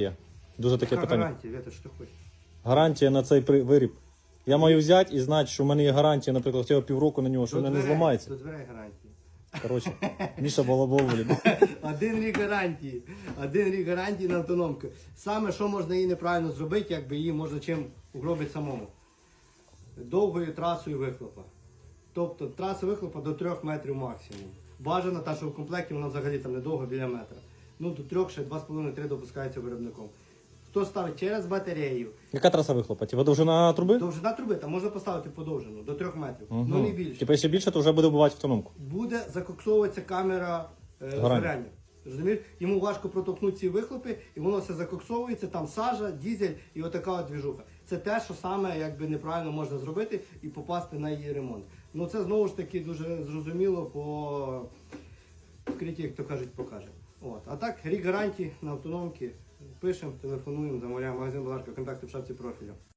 є? Дуже таке Яка питання. гарантія, Вета, що ти хочеш? Гарантія на цей при- виріб. Я маю взяти і знати, що в мене є гарантія, наприклад, хоча б півроку на нього, що До вона не дверей, зламається. До дверей гарантії. Коротше, Міша балабол, блін. Один рік гарантії. Один рік гарантії на автономку. Саме, що можна її неправильно зробити, якби її можна чим угробити самому. Довгою трасою вихлопа. Тобто траса вихлопа до 3 метрів максимум. Бажано, та що в комплекті вона взагалі там недовго біля метра. Ну до 3, ще 2,5-3 допускається виробником. Хто ставить через батарею, Яка траса вихлопа? Типа довжина труби? довжина труби, там можна поставити подовжену до 3 метрів. Ну не більше. Типа, якщо більше, то вже буде вбивати автономку. буде закоксовуватися камера е, Згорання. згоряння. Розумієш? Йому важко протовкнути ці вихлопи, і воно все закоксовується, там сажа, дізель і отака от двіжуха. Це те, що саме якби неправильно можна зробити і попасти на її ремонт. Ну це знову ж таки дуже зрозуміло по вкритті, як то кажуть, покаже. От. А так, рік гарантії на автономки. Пишемо, телефонуємо, замовляємо магазин Балашка, контакти в шапці профілю.